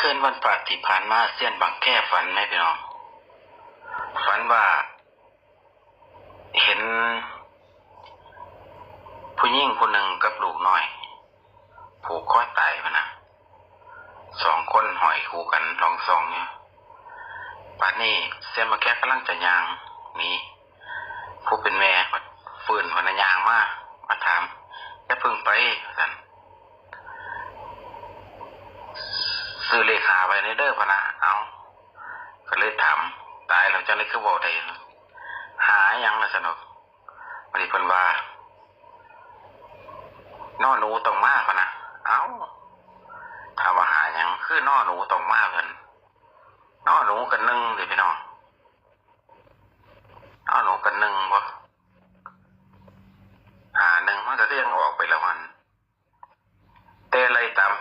คืนวันพระที่ผ่านมาเสี้ยนบางแค่ฝันไหมพี่น้อง ฝันว่า เห็น ผู้หญิงคนหนึ่งกับลูกน้อย ผูกคอตายพะนะสองคนหอยคู่กันลองซองเนี่ยป่านนี้เสี้ยนบางแค่กำลังจะยางหนีผู้เป็นแม่ฝืนพนยางมามาถามจะพึ่งไปสัน ซื้อเลขาไปในเด้อพะนะเอาก็เลยถามตายแล้วจะเลยคือบอกได้หายยังละสนุกบริเพิ่นว่านอหนูตรงมากพะนะเอาถามว่าหายยังคือนอหนูตรงมากเงินอหนูกันหนึ่งเดี๋ยวพี่น้องนอหนูกันหนึ่งบ่หาหนึ่งมันก็เรียงออกไปแล้วมัน เตไล่ตาม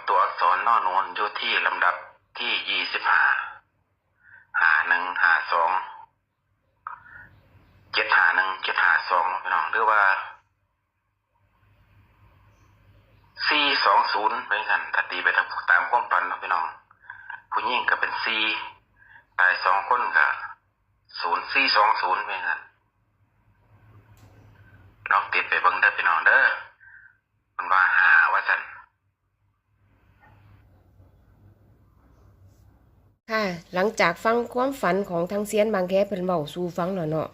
ตัวอักษรนอนูนอยู่ที่ลำดับที่ยี่สิบห้าหาหนึ่งหาสองเจ็ดหาหนึ่งเจ็ดหาสองพี่น้องหรือว่าสี่สองศูนย์ไปกันถ้าตีไปตามตามความฝันนะพี่น้อง ผู้หญิงก็เป็นสี่ตายสองคนก็ศูนย์สี่สองศูนย์ไปกันลองติดไปบ่งเด้อพี่น้องเด้อมันว่าหาว่าสัน ค่ะ ห ลังจากฟังความฝันของทางเซียนบางแคเพิ่นเว้าสู่ฟังแล้วเนาะ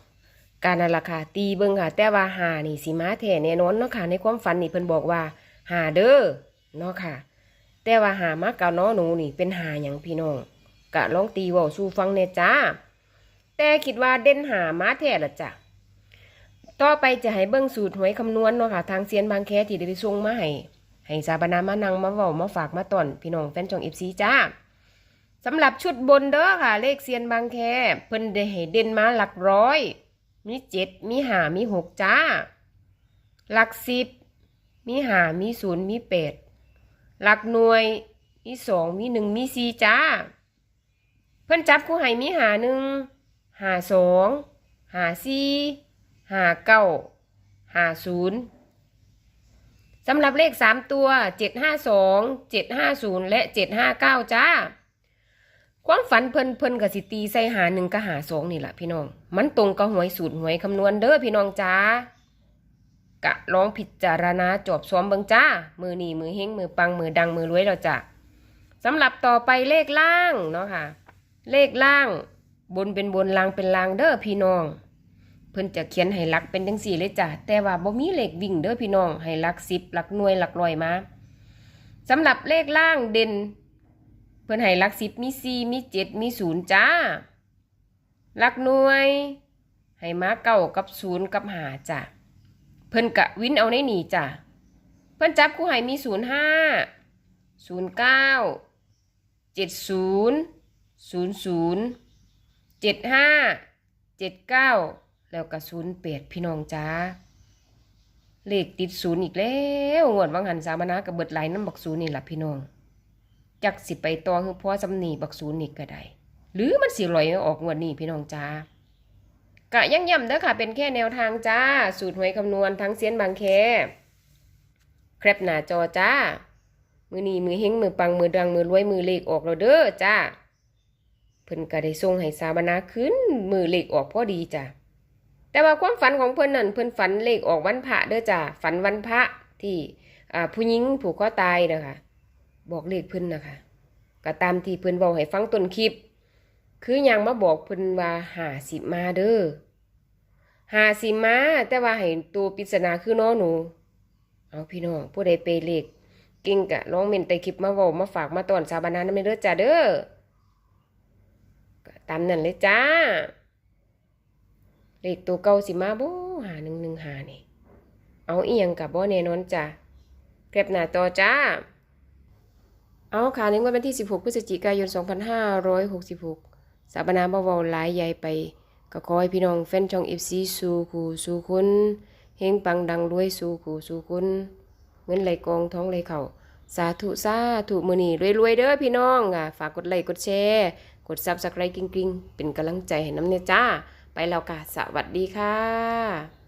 การนั่นล่ะค่ะตีเบิ่งค่ะ แต่ว่าหานี่สิมาแท้แน่นอนเนาะค่ะ ในความฝันนี่เพิ่นบอกว่าหาเด้อเนาะค่ะ แต่ว่าหามากับน้อหนูนี่เป็นหาหยังพี่น้องกะลองตีเว้าสู่ฟังแน่จ้า แต่คิดว่าเด่นหามาแท้ละจ้ะต่อไปจะให้เบิ่งสูตรหวยคำนวณเนาะค่ะ ทางเซียนบางแคที่ได้ไปส่งมาให้ให้สาบานามานังมาเว้ามาฝากมาตอนพี่น้องแฟนช่อง FC จ้า สำหรับชุดบนเด้อค่ะ เลขเซียนบางแค เพิ่นได้ให้เด่นมาหลักร้อย มีเจ็ดมีหามีหกจ้า หลักสิบมีหามีศูนย์มีแปดหลักหน่วยมีสองมีหนึ่งมีสี่จ้า เพิ่นจับคู่ให้มีหาหนึ่งหาสองหาสี่หาเก้าหาศูนย์สำหรับเลขสามตัวเจ็ดห้าสองเจ็ดห้าศูนย์และเจ็ดห้าเก้าจ้า ความฝันเพิ่นเพิ่นกับสิตีใส่หาหนึ่งกับหาสองนี่แหละพี่น้อง มันตรงกับหวยสูตรหวยคำนวณเด้อพี่น้องจ้ากะลองพิจารณาจอบซ้อมเบิงจ้า มือหนีมือเฮงมือปังมือดังมือรวยเราจ้ะสำหรับต่อไปเลขล่างเนาะค่ะ เลขล่างบนเป็นบนล่างเป็นล่างเด้อพี่น้อง เพิ่นจะเขียนให้ลักเป็นจังสี่เลยจ้ะแต่ว่าบ่มีเลขวิ่งเด้อพี่น้องให้ลักสิบหลักหน่วยหลักร้อยมาสำหรับเลขล่างเด่น เพื่อนให้ลักสิบมีสี่มีเจ็ดมีศูนย์จ้าลักหน่วย ให้มาเก้ากับศูนย์กับหาจ้ะเพิ่นกะวินเอาในหนีจ้ะเพิ่นจับคู่ให้มีศูนย์ห้าศูนย์เก้าเจ็ดศูนย์ศูนย์ศูนย์เจ็ดห้าเจ็ดเก้าแล้วก็ศูนย์แปดพี่น้องจ้าเลขติดศูนย์อีกแล้วงวดวังหันสามนากับเบิดไหลน้ำบักศูนย์นี่แหละพี่น้อง จักสิไปต่อคือพ่อสำนีบักศูนย์นี่ก็ได้ หรือมันสิลอยออกงวดนี้พี่น้องจ้ากะยังย้ำเด้อค่ะ เป็นแค่แนวทางจ้า สูตรหวยคำนวณทั้งเสียนบางแคแครปหน้าจอจ้า มือนีมือเฮงมือปังมือดังมือรวยมือเลขออกแล้วเด้อจ้าเพิ่นก็ได้ส่งให้สาบานาขึ้นมือเลขออกพอดีจ้าแต่ว่าความฝันของเพิ่นนั่นเพิ่นฝันเลขออกวันพระเด้อจ้าฝันวันพระที่ผู้หญิงผูกคอตายเด้อค่ะ บอกเลขเพิ่นนะคะก็ตามที่เพิ่นบอกให้ฟังต้นคลิป คือยังมาบอกเพิ่นว่าหาสิมาเด้อหาสิมาแต่ว่าให้ตัวปริศนาคือน้อหนู เอาพี่น้องผู้ใดเปเลขเก่งกะลองเมนใต้คลิปมาเว้ามาฝากมาตอนสาบานานำเด้อจ้าเด้อก็ตามนั้นเลยจ้า เลขตัวเก่าสิมาบ่หาหนึ่งหนึ่งหานี่ เอาเอียงกับบ่แน่นอนจ้าเก็บหน้าต่อจ้า เอาค่ะในวันที่ 16 พฤศจิกายน 2566 สาบนาบเวาหลายใหญ่ไป ก็ขอให้พี่น้องแฟนช่อง FC สู่คู่สู่คุณเฮงปังดังรวยสู่คู่สู่คุณเงินไหลกองท้องไหลเข่าสาธุสาธุมือนี่รวยๆเด้อพี่น้องอะฝากกดไลค์กดแชร์ กดซับสไครต์กิ้งๆ เป็นกำลังใจให้น้ำเนี่ยจ้า ไปแล้วค่ะ สวัสดีค่ะ